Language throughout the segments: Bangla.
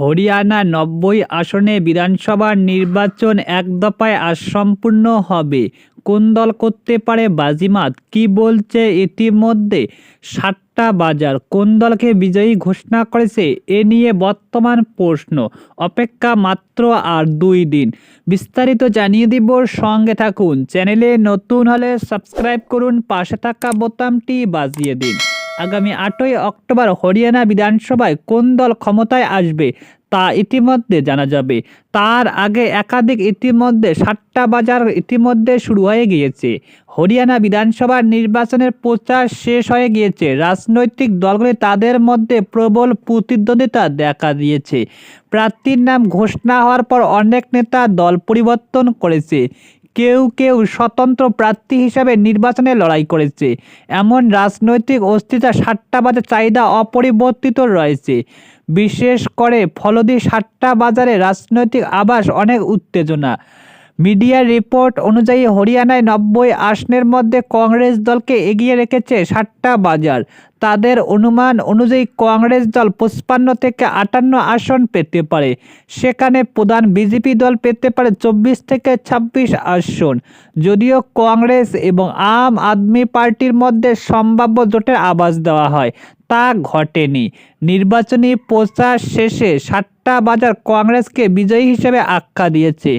হরিয়ানা নব্বই আসনে বিধানসভার নির্বাচন এক দফায় সম্পূর্ণ হবে। কোন দল করতে পারে বাজিমাত? কি বলছে ইতিমধ্যে? সাতটা বাজার। কোন দলকে বিজয়ী ঘোষণা করেছে? এ নিয়ে বর্তমান প্রশ্ন। অপেক্ষা মাত্র আর দুই দিন। বিস্তারিত জানিয়ে দিব, সঙ্গে থাকুন। চ্যানেলে নতুন হলে সাবস্ক্রাইব করুন, পাশে থাকা বোতামটি বাজিয়ে দিন। আগামী আটই অক্টোবর হরিয়ানা বিধানসভায় কোন দল ক্ষমতায় আসবে তা ইতিমধ্যে জানা যাবে। তার আগে একাধিক ইতিমধ্যে সাতটা বাজার ইতিমধ্যে শুরু হয়ে গিয়েছে। হরিয়ানা বিধানসভার নির্বাচনের প্রচার শেষ হয়ে গিয়েছে। রাজনৈতিক দলগুলি তাদের মধ্যে প্রবল প্রতিদ্বন্দ্বিতা দেখা দিয়েছে। প্রার্থীর নাম ঘোষণা হওয়ার পর অনেক নেতা দল পরিবর্তন করেছে। কেউ কেউ স্বতন্ত্র প্রার্থী হিসাবে নির্বাচনে লড়াই করেছে। এমন রাজনৈতিক অস্থিরতা সাতটা বাজার চাহিদা অপরিবর্তিত রয়েছে। বিশেষ করে ফলদি সাতটা বাজারে রাজনৈতিক আবাস অনেক উত্তেজনা। মিডিয়া রিপোর্ট অনুযায়ী হরিয়ানায় নব্বই আসনের মধ্যে কংগ্রেস দলকে এগিয়ে রেখেছে সাতটা বাজার। তাদের অনুমান অনুযায়ী কংগ্রেস দল পঁচপান্ন থেকে আটান্ন আসন পেতে পারে। সেখানে প্রধান বিজেপি দল পেতে পারে চব্বিশ থেকে ছাব্বিশ আসন। যদিও কংগ্রেস এবং আম আদমি পার্টির মধ্যে সম্ভাব্য জোটের আবাস দেওয়া হয়। তা ঘটেনি। নির্বাচনী প্রচার শেষে সাতটা বাজার কংগ্রেসকে বিজয়ী হিসেবে আখ্যা দিয়েছে,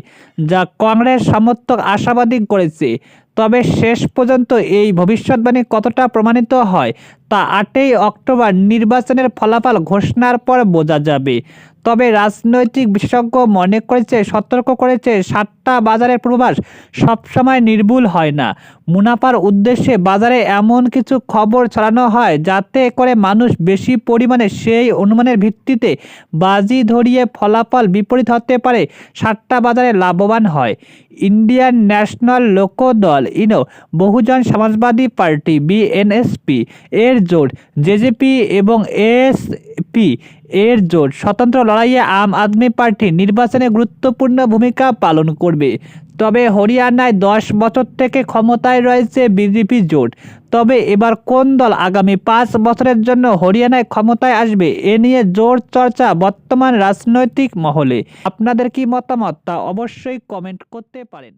যা কংগ্রেস সমর্থক আশাবাদী করেছে। তবে শেষ পর্যন্ত এই ভবিষ্যৎবাণী কতটা প্রমাণিত হয় তা আটই অক্টোবর নির্বাচনের ফলাফল ঘোষণার পর বোঝা যাবে। তবে রাজনৈতিক বিশেষজ্ঞ মনে করেছে, সতর্ক করেছে, সাতটা বাজারের পূর্বাভাস সবসময় নির্ভুল হয় না। মুনাফার উদ্দেশ্যে বাজারে এমন কিছু খবর ছড়ানো হয় যাতে করে মানুষ বেশি পরিমাণে সেই অনুমানের ভিত্তিতে বাজি ধরিয়ে ফলাফল বিপরীত হতে পারে, সাতটা বাজারে লাভবান হয়। ইন্ডিয়ান ন্যাশনাল লোকদল, ইনো, বহুজন সমাজবাদী পার্টি, বিএনএসপি, এর জোট জেজেপি এবং এসপি এর জোট স্বতন্ত্র লড়াইয়ে আম আদমি পার্টি নির্বাচনে গুরুত্বপূর্ণ ভূমিকা পালন করবে। তবে হরিয়ানায় দশ বছর থেকে ক্ষমতায় রয়েছে বিজেপি জোট। তবে এবার কোন দল আগামী পাঁচ বছরের জন্য হরিয়ানায় ক্ষমতায় আসবে, এ নিয়ে জোর চর্চা বর্তমান রাজনৈতিক মহলে। আপনাদের কি মতামত তা অবশ্যই কমেন্ট করতে পারেন।